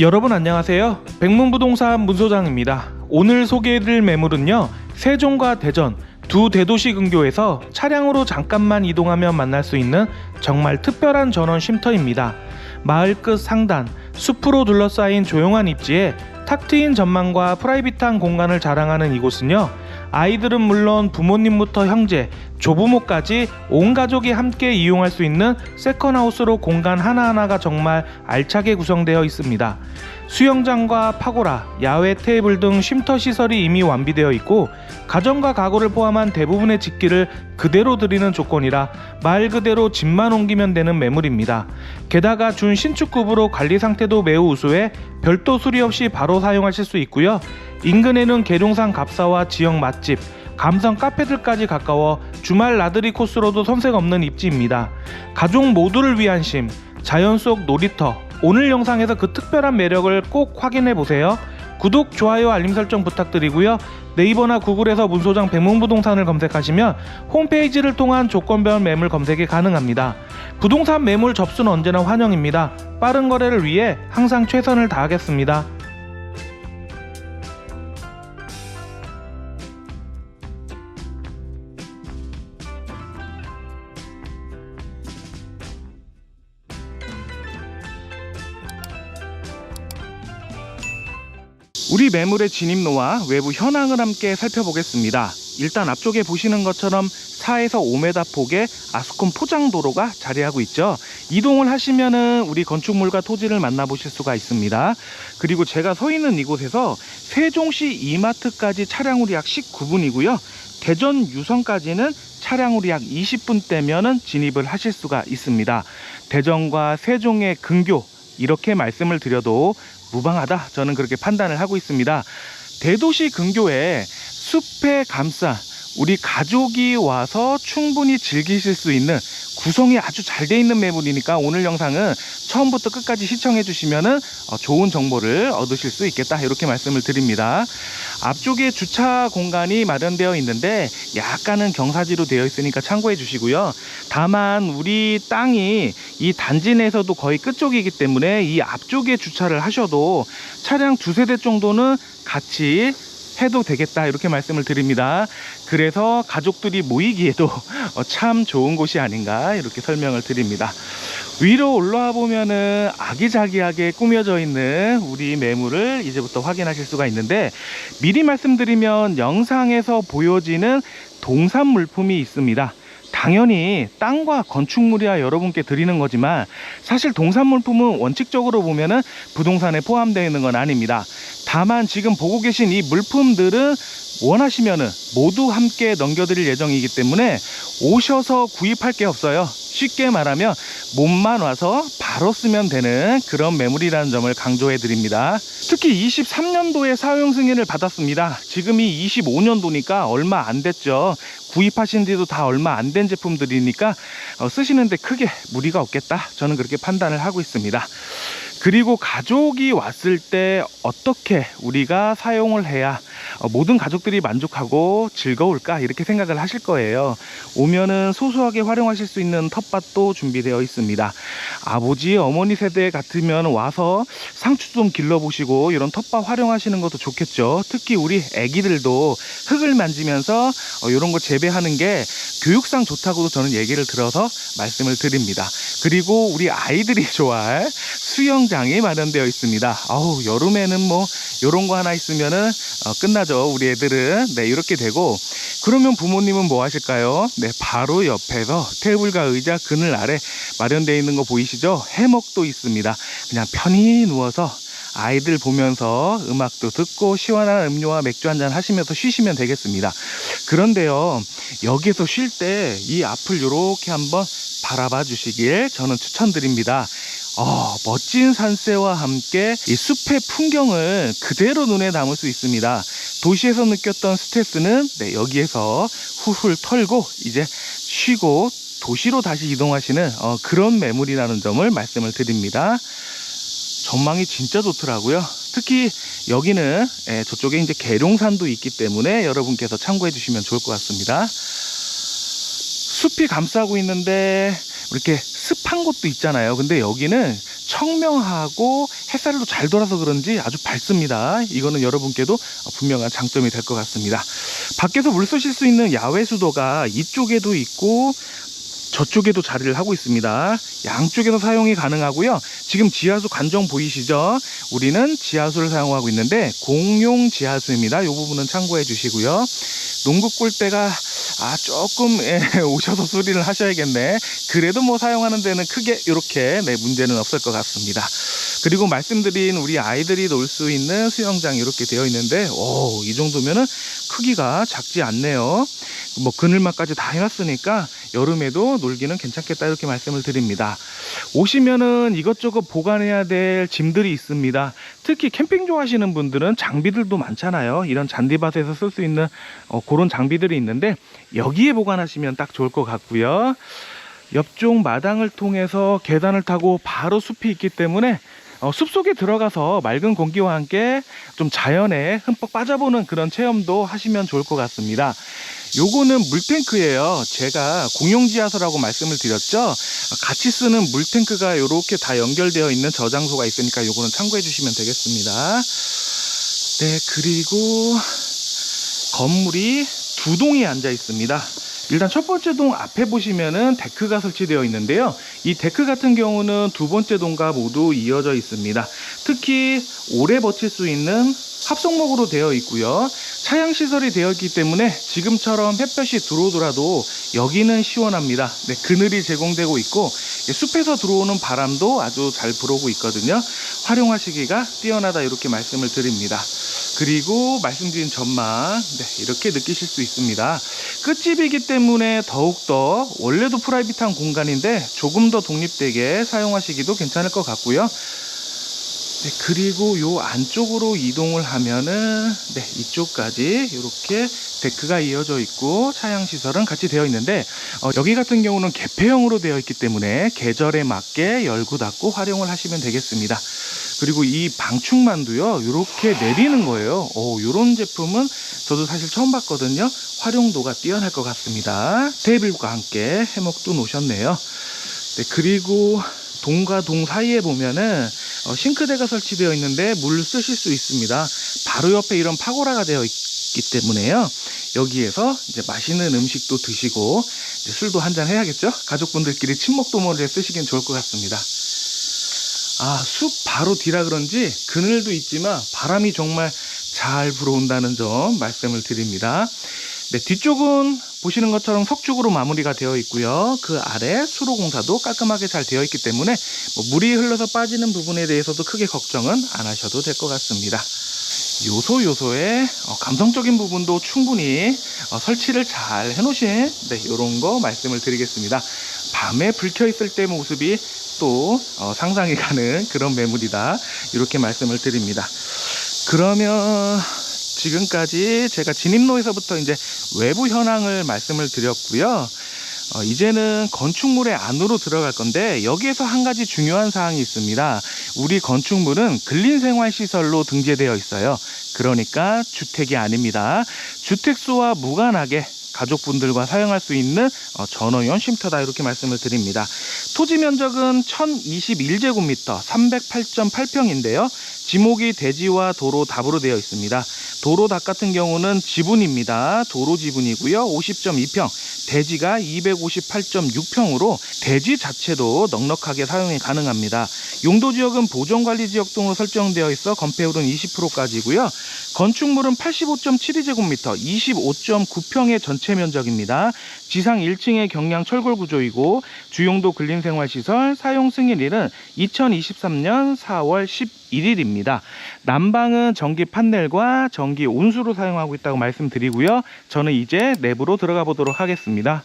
여러분 안녕하세요. 백문부동산 문소장입니다. 오늘 소개해드릴 매물은요. 세종과 대전 두 대도시 근교에서 차량으로 잠깐만 이동하면 만날 수 있는 정말 특별한 전원 쉼터입니다. 마을 끝 상단, 숲으로 둘러싸인 조용한 입지에 탁 트인 전망과 프라이빗한 공간을 자랑하는 이곳은요. 아이들은 물론 부모님부터 형제, 조부모까지 온 가족이 함께 이용할 수 있는 세컨하우스로 공간 하나하나가 정말 알차게 구성되어 있습니다. 수영장과 파고라, 야외 테이블 등 쉼터 시설이 이미 완비되어 있고 가정과 가구를 포함한 대부분의 집기를 그대로 드리는 조건이라 말 그대로 집만 옮기면 되는 매물입니다. 게다가 준 신축급으로 관리 상태도 매우 우수해 별도 수리 없이 바로 사용하실 수 있고요. 인근에는 계룡산 갑사와 지역 맛집, 감성 카페들까지 가까워 주말 나들이 코스로도 손색 없는 입지입니다. 가족 모두를 위한 쉼, 자연 속 놀이터. 오늘 영상에서 그 특별한 매력을 꼭 확인해 보세요. 구독, 좋아요, 알림 설정 부탁드리고요. 네이버나 구글에서 문소장 백문부동산을 검색하시면 홈페이지를 통한 조건별 매물 검색이 가능합니다. 부동산 매물 접수는 언제나 환영입니다. 빠른 거래를 위해 항상 최선을 다하겠습니다. 매물의 진입로와 외부 현황을 함께 살펴보겠습니다. 일단 앞쪽에 보시는 것처럼 4에서 5m 폭의 아스콘 포장도로가 자리하고 있죠. 이동을 하시면은 우리 건축물과 토지를 만나보실 수가 있습니다. 그리고 제가 서 있는 이곳에서 세종시 이마트까지 차량으로 약 19분이고요. 대전 유성까지는 차량으로 약 20분대면은 진입을 하실 수가 있습니다. 대전과 세종의 근교 이렇게 말씀을 드려도 무방하다. 저는 그렇게 판단을 하고 있습니다. 대도시 근교에 숲에 감싸 우리 가족이 와서 충분히 즐기실 수 있는 구성이 아주 잘 돼 있는 매물이니까 오늘 영상은 처음부터 끝까지 시청해 주시면은 어, 좋은 정보를 얻으실 수 있겠다. 이렇게 말씀을 드립니다 앞쪽에 주차 공간이 마련되어 있는데 약간은 경사지로 되어 있으니까 참고해 주시고요. 다만 우리 땅이 이 단지 내에서도 거의 끝쪽이기 때문에 이 앞쪽에 주차를 하셔도 차량 두세 대 정도는 같이 해도 되겠다 이렇게 말씀을 드립니다. 그래서 가족들이 모이기에도 어, 참 좋은 곳이 아닌가 이렇게 설명을 드립니다 위로 올라와 보면은 아기자기하게 꾸며져 있는 우리 매물을 이제부터 확인하실 수가 있는데 미리 말씀드리면 영상에서 보여지는 동산 물품이 있습니다 당연히 땅과 건축물이야 여러분께 드리는 거지만 사실 동산 물품은 원칙적으로 보면은 부동산에 포함되어 있는 건 아닙니다. 다만 지금 보고 계신 이 물품들은 원하시면은 모두 함께 넘겨드릴 예정이기 때문에 오셔서 구입할 게 없어요. 쉽게 말하면 몸만 와서 바로 쓰면 되는 그런 매물이라는 점을 강조해 드립니다. 특히 23년도에 사용 승인을 받았습니다. 지금이 25년도니까 얼마 안 됐죠. 구입하신 지도 다 얼마 안 된 제품들이니까 어, 쓰시는데 크게 무리가 없겠다. 저는 그렇게 판단을 하고 있습니다. 그리고 가족이 왔을 때 어떻게 우리가 사용을 해야 어, 모든 가족들이 만족하고 즐거울까 이렇게 생각을 하실 거예요. 오면은 소소하게 활용하실 수 있는 텃밭도 준비되어 있습니다. 아버지, 어머니 세대 같으면 와서 상추 좀 길러보시고 이런 텃밭 활용하시는 것도 좋겠죠. 특히 우리 애기들도 흙을 만지면서 어, 이런 거 재배하는 게 교육상 좋다고도 저는 얘기를 들어서 말씀을 드립니다. 그리고 우리 아이들이 좋아할 수영장이 마련되어 있습니다. 아우 여름에는 뭐 이런 거 하나 있으면은 어, 끝나 죠. 우리 애들은 네 이렇게 되고 그러면 부모님은 뭐 하실까요? 네 바로 옆에서 테이블과 의자 그늘 아래 마련되어 있는 거 보이시죠? 해먹도 있습니다. 그냥 편히 누워서 아이들 보면서 음악도 듣고 시원한 음료와 맥주 한잔 하시면서 쉬시면 되겠습니다. 그런데요, 여기에서 쉴 때 이 앞을 이렇게 한번 바라봐 주시길 저는 추천드립니다. 어, 멋진 산세와 함께 이 숲의 풍경을 그대로 눈에 담을 수 있습니다. 도시에서 느꼈던 스트레스는 네, 여기에서 훌훌 털고 이제 쉬고 도시로 다시 이동하시는 어, 그런 매물이라는 점을 말씀을 드립니다. 전망이 진짜 좋더라고요. 특히 여기는 예, 저쪽에 이제 계룡산도 있기 때문에 여러분께서 참고해 주시면 좋을 것 같습니다. 숲이 감싸고 있는데 이렇게 습한 곳도 있잖아요. 근데 여기는 청명하고 햇살도 잘 돌아서 그런지 아주 밝습니다. 이거는 여러분께도 분명한 장점이 될 것 같습니다. 밖에서 물 쏘실 수 있는 야외 수도가 이쪽에도 있고 저쪽에도 자리를 하고 있습니다. 양쪽에서 사용이 가능하고요. 지금 지하수 관정 보이시죠? 우리는 지하수를 사용하고 있는데 공용 지하수입니다. 이 부분은 참고해 주시고요. 농구 골대가 아 조금 예, 오셔서 수리를 하셔야겠네. 그래도 뭐 사용하는 데는 크게 이렇게 네, 문제는 없을 것 같습니다. 그리고 말씀드린 우리 아이들이 놀 수 있는 수영장이 이렇게 되어 있는데 오, 이 정도면은 크기가 작지 않네요. 뭐 그늘막까지 다 해놨으니까 여름에도 놀기는 괜찮겠다 이렇게 말씀을 드립니다. 오시면은 이것저것 보관해야 될 짐들이 있습니다. 특히 캠핑 좋아하시는 분들은 장비들도 많잖아요. 이런 잔디밭에서 쓸 수 있는 어, 그런 장비들이 있는데 여기에 보관하시면 딱 좋을 것 같고요. 옆쪽 마당을 통해서 계단을 타고 바로 숲이 있기 때문에 어, 숲 속에 들어가서 맑은 공기와 함께 좀 자연에 흠뻑 빠져보는 그런 체험도 하시면 좋을 것 같습니다. 요거는 물탱크예요. 제가 공용지하수라고 말씀을 드렸죠. 같이 쓰는 물탱크가 이렇게 다 연결되어 있는 저장소가 있으니까 요거는 참고해 주시면 되겠습니다. 네, 그리고 건물이 두 동이 앉아 있습니다. 일단 첫 번째 동 앞에 보시면은 데크가 설치되어 있는데요. 이 데크 같은 경우는 두 번째 동과 모두 이어져 있습니다. 특히 오래 버틸 수 있는 합성목으로 되어 있고요. 차양 시설이 되어 있기 때문에 지금처럼 햇볕이 들어오더라도 여기는 시원합니다. 네, 그늘이 제공되고 있고 숲에서 들어오는 바람도 아주 잘 불어오고 있거든요. 활용하시기가 뛰어나다 이렇게 말씀을 드립니다. 그리고 말씀드린 전망 네, 이렇게 느끼실 수 있습니다. 끝집이기 때문에 더욱더 원래도 프라이빗한 공간인데 조금 더 독립되게 사용하시기도 괜찮을 것 같고요. 네, 그리고 요 안쪽으로 이동을 하면은 네, 이쪽까지 이렇게 데크가 이어져 있고 차양 시설은 같이 되어 있는데 어, 여기 같은 경우는 개폐형으로 되어 있기 때문에 계절에 맞게 열고 닫고 활용을 하시면 되겠습니다. 그리고 이 방충망도요 이렇게 내리는 거예요. 오, 이런 제품은 저도 사실 처음 봤거든요. 활용도가 뛰어날 것 같습니다. 테이블과 함께 해먹도 놓으셨네요. 네, 그리고 동과 동 사이에 보면은 어, 싱크대가 설치되어 있는데 물 쓰실 수 있습니다. 바로 옆에 이런 파고라가 되어 있기 때문에요. 여기에서 이제 맛있는 음식도 드시고 술도 한 잔 해야겠죠? 가족분들끼리 친목 도모를 쓰시긴 좋을 것 같습니다. 아, 숲 바로 뒤라 그런지 그늘도 있지만 바람이 정말 잘 불어온다는 점 말씀을 드립니다. 네, 뒤쪽은 보시는 것처럼 석죽으로 마무리가 되어 있고요. 그 아래 수로 공사도 깔끔하게 잘 되어 있기 때문에 뭐 물이 흘러서 빠지는 부분에 대해서도 크게 걱정은 안 하셔도 될 것 같습니다. 요소 요소의 어, 감성적인 부분도 충분히 어, 설치를 잘 해놓으신 네, 이런 거 말씀을 드리겠습니다. 밤에 불 켜 있을 때 모습이 또 어, 상상이 가는 그런 매물이다 이렇게 말씀을 드립니다. 그러면 지금까지 제가 진입로에서부터 이제 외부 현황을 말씀을 드렸고요. 어, 이제는 건축물의 안으로 들어갈 건데 여기에서 한 가지 중요한 사항이 있습니다. 우리 건축물은 근린생활시설로 등재되어 있어요. 그러니까 주택이 아닙니다. 주택수와 무관하게 가족분들과 사용할 수 있는 어, 전원연 쉼터다 이렇게 말씀을 드립니다. 토지 면적은 1021제곱미터 308.8평인데요. 지목이 대지와 도로 답으로 되어 있습니다. 도로 답 같은 경우는 지분입니다. 도로 지분이고요. 50.2평, 대지가 258.6평으로 대지 자체도 넉넉하게 사용이 가능합니다. 용도 지역은 보존관리 지역 등으로 설정되어 있어 건폐율은 20%까지고요. 건축물은 85.72제곱미터, 25.9평의 전체 면적입니다. 지상 1층의 경량 철골 구조이고 주용도 근린생활시설 사용 승인일은 2023년 4월 11일 입니다. 난방은 전기 판넬과 전기 온수로 사용하고 있다고 말씀드리고요. 저는 이제 내부로 들어가 보도록 하겠습니다.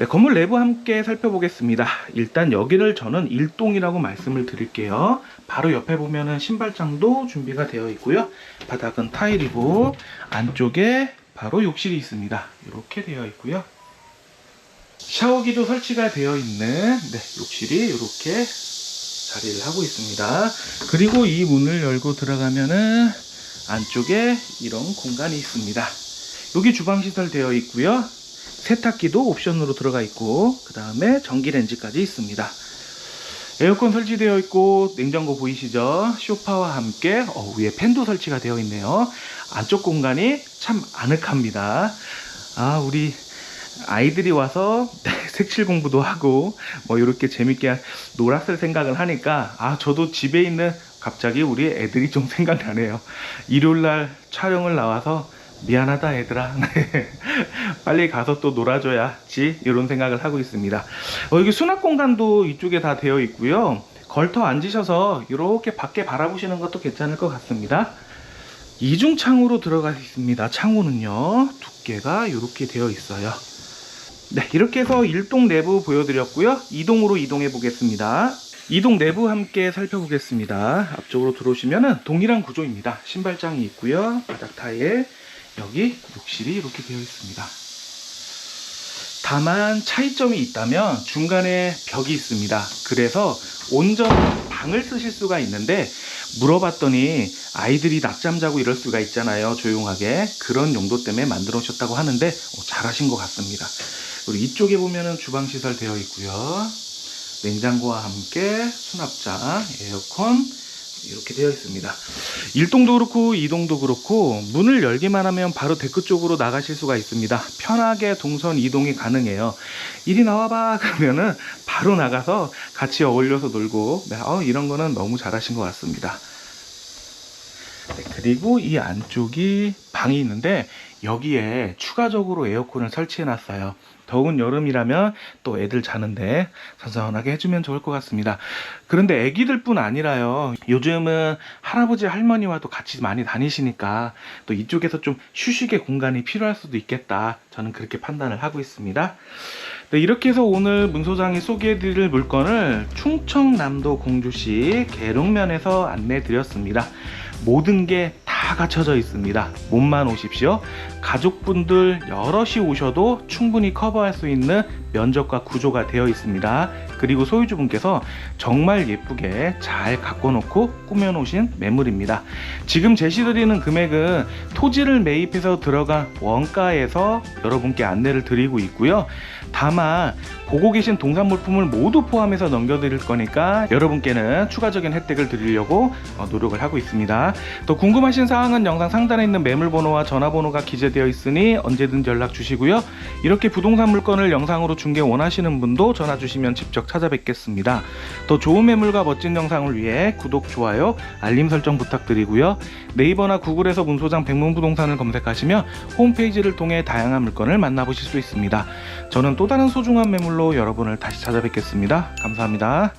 네, 건물 내부 함께 살펴보겠습니다. 일단 여기를 저는 1동이라고 말씀을 드릴게요. 바로 옆에 보면은 신발장도 준비가 되어 있고요. 바닥은 타일이고 안쪽에 바로 욕실이 있습니다. 이렇게 되어 있고요. 샤워기도 설치가 되어 있는 네, 욕실이 이렇게 자리를 하고 있습니다. 그리고 이 문을 열고 들어가면은 안쪽에 이런 공간이 있습니다. 여기 주방 시설 되어 있고요. 세탁기도 옵션으로 들어가 있고 그 다음에 전기레인지까지 있습니다. 에어컨 설치되어 있고 냉장고 보이시죠? 쇼파와 함께 어, 위에 팬도 설치가 되어 있네요. 안쪽 공간이 참 아늑합니다. 아 우리 아이들이 와서 색칠 공부도 하고 뭐 이렇게 재밌게 놀았을 생각을 하니까 아 저도 집에 있는 갑자기 우리 애들이 좀 생각나네요. 일요일 날 촬영을 나와서 미안하다 얘들아. 빨리 가서 또 놀아줘야지 이런 생각을 하고 있습니다. 어, 여기 수납 공간도 이쪽에 다 되어 있고요. 걸터 앉으셔서 이렇게 밖에 바라보시는 것도 괜찮을 것 같습니다. 이중창으로 들어가 있습니다. 창호는요 두께가 이렇게 되어 있어요. 네 이렇게 해서 1동 내부 보여드렸고요. 2동으로 이동해 보겠습니다. 이동 내부 함께 살펴보겠습니다. 앞쪽으로 들어오시면 동일한 구조입니다. 신발장이 있고요. 바닥 타일 여기 욕실이 이렇게 되어 있습니다. 다만 차이점이 있다면 중간에 벽이 있습니다. 그래서 온전 방을 쓰실 수가 있는데 물어봤더니 아이들이 낮잠 자고 이럴 수가 있잖아요. 조용하게 그런 용도 때문에 만들어 오셨다고 하는데 어, 잘하신 것 같습니다. 그리고 이쪽에 보면은 주방 시설 되어 있고요. 냉장고와 함께 수납장, 에어컨 이렇게 되어 있습니다. 1동도 그렇고 2동도 그렇고 문을 열기만 하면 바로 데크 쪽으로 나가실 수가 있습니다. 편하게 동선 이동이 가능해요. 이리 나와봐 그러면은 바로 나가서 같이 어울려서 놀고 네, 어, 이런 거는 너무 잘하신 것 같습니다. 네, 그리고 이 안쪽이 방이 있는데 여기에 추가적으로 에어컨을 설치해 놨어요. 더운 여름이라면 또 애들 자는데 선선하게 해주면 좋을 것 같습니다. 그런데 애기들 뿐 아니라요. 요즘은 할아버지 할머니와도 같이 많이 다니시니까 또 이쪽에서 좀 휴식의 공간이 필요할 수도 있겠다. 저는 그렇게 판단을 하고 있습니다. 네, 이렇게 해서 오늘 문 소장이 소개해드릴 물건을 충청남도 공주시 계룡면에서 안내드렸습니다. 모든 게 다 갖춰져 있습니다. 몸만 오십시오. 가족분들 여럿이 오셔도 충분히 커버할 수 있는 면적과 구조가 되어 있습니다. 그리고 소유주분께서 정말 예쁘게 잘 갖고 놓고 꾸며 놓으신 매물입니다. 지금 제시드리는 금액은 토지를 매입해서 들어간 원가에서 여러분께 안내를 드리고 있고요. 다만 보고 계신 동산 물품을 모두 포함해서 넘겨드릴 거니까 여러분께는 추가적인 혜택을 드리려고 어, 노력을 하고 있습니다. 더 궁금하신 사항은 영상 상단에 있는 매물번호와 전화번호가 기재되어 있으니 언제든 연락 주시고요. 이렇게 부동산 물건을 영상으로 중개 원하시는 분도 전화 주시면 직접 찾아뵙겠습니다. 더 좋은 매물과 멋진 영상을 위해 구독, 좋아요, 알림 설정 부탁드리고요. 네이버나 구글에서 문소장 백문부동산을 검색하시면 홈페이지를 통해 다양한 물건을 만나보실 수 있습니다. 저는 또 다른 소중한 매물로 여러분을 다시 찾아뵙겠습니다. 감사합니다.